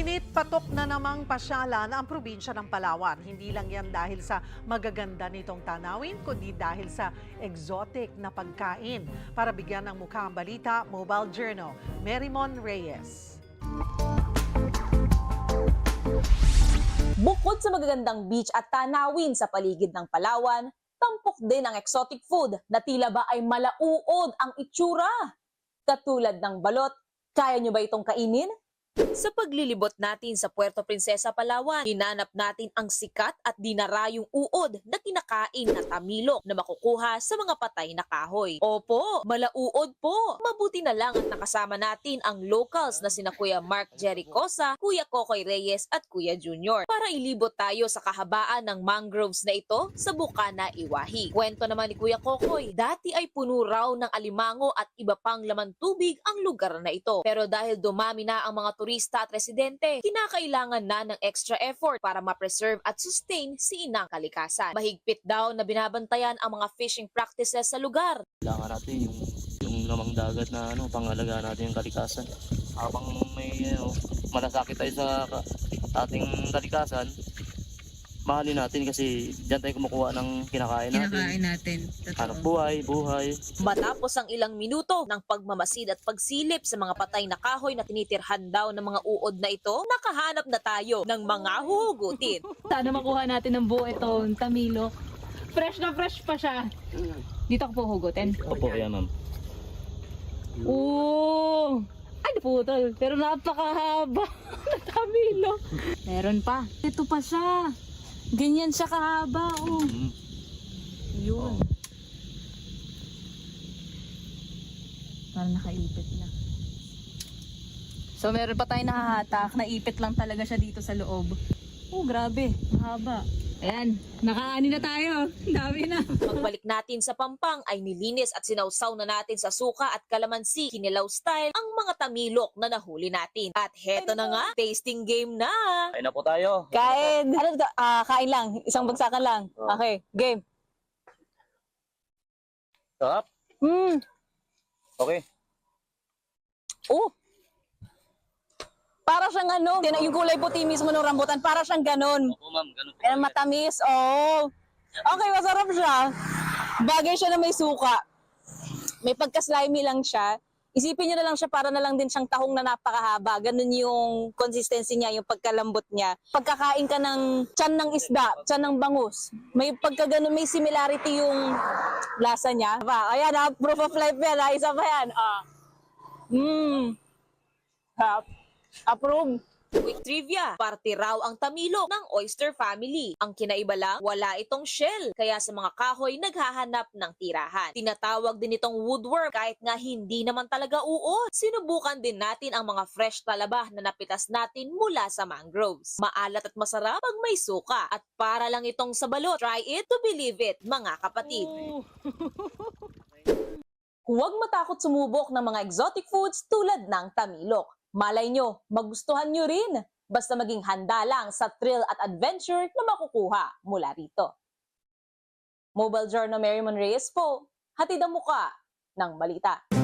Pininit patok na namang pasyalan ang probinsya ng Palawan. Hindi lang yan dahil sa magaganda nitong tanawin, kundi dahil sa exotic na pagkain. Para bigyan ng mukha ang balita, Mobile Journal, Merimon Reyes. Bukod sa magagandang beach at tanawin sa paligid ng Palawan, tampok din ang exotic food na tila ba ay malauod ang itsura. Katulad ng balot, kaya nyo ba itong kainin? Sa paglilibot natin sa Puerto Princesa, Palawan, hinanap natin ang sikat at dinarayong uod na kinakain na tamilok na makukuha sa mga patay na kahoy. Opo, malauod po. Mabuti na lang at nakasama natin ang locals na sina Kuya Mark Jericosa, Kuya Kokoy Reyes at Kuya Junior para ilibot tayo sa kahabaan ng mangroves na ito sa Bukana, Iwahi. Kwento naman ni Kuya Kokoy, dati ay puno raw ng alimango at iba pang laman tubig ang lugar na ito. Pero dahil dumami na ang mga turista at residente, kinakailangan na ng extra effort para ma-preserve at sustain si inang kalikasan. Mahigpit daw na binabantayan ang mga fishing practices sa lugar. kailangan natin yung yung lamang dagat na ano pangalagaan natin yung kalikasan habang may ano, malasakit tayo sa ating kalikasan mahalin natin kasi diyan tayo kumukuha ng kinakain natin kinakain natin. hanap Totoo. buhay buhay Matapos ang ilang minuto ng pagmamasid at pagsilip sa mga patay na kahoy na tinitirhan daw ng mga uod na ito, nakahanap na tayo ng mga huhugutin. Sana makuha natin ng buo itong tamilok. Fresh na fresh pa siya. Dito ko po hugutin. opo yan ma'am Oo! Ay, naputol. Pero napakahaba ng tamilok. Meron pa. Ito pa siya. Ganyan siya kahaba. Oh. mm. Yun. Parang nakaipit na. So meron pa tayong nakahatak, naipit lang talaga siya dito sa loob. Oh, grabe. Mahaba. Ayan, nakaani na tayo. Dami na. Pagbalik natin sa Pampang ay nilinis at sinausaw na natin sa suka at kalamansi, kinilaw style, ang mga tamilok na nahuli natin. At heto na nga, tasting game na! ay na po tayo Kain! Ano to? Ah, kain lang. Isang bagsakan lang. Oh. Okay, game. sarap Hmm. okay Oh! Para siyang ano, din- yung kulay puti mismo ng rambutan, para siyang ganon. opo ma'am ganun Eh, matamis, oh. Okay, masarap siya. Bagay siya na may suka. May pagka-slimy lang siya. Isipin niyo na lang siya para na lang din siyang tahong na napakahaba. Ganun yung consistency niya, yung pagkalambot niya. Pagkakain ka ng tiyan ng isda, tiyan ng bangus, may pagka ganun, may similarity yung lasa niya. Pa, ayan ha, proof of life yan ha, isa pa yan. Ah. Mmm. Approve. Quick trivia, parte raw ang tamilok ng oyster family. Ang kinaiba lang, wala itong shell. Kaya sa mga kahoy, naghahanap ng tirahan. Tinatawag din itong woodworm kahit nga hindi naman talaga uod. Sinubukan din natin ang mga fresh talaba na napitas natin mula sa mangroves. Maalat at masarap pag may suka. At para lang itong sa balot. Try it to believe it, mga kapatid. Huwag matakot sumubok ng mga exotic foods tulad ng tamilok. Malay nyo, magustuhan nyo rin. Basta maging handa lang sa thrill at adventure na makukuha mula rito. Mobile Journal Mary Reyes po, hatid ang muka ng balita.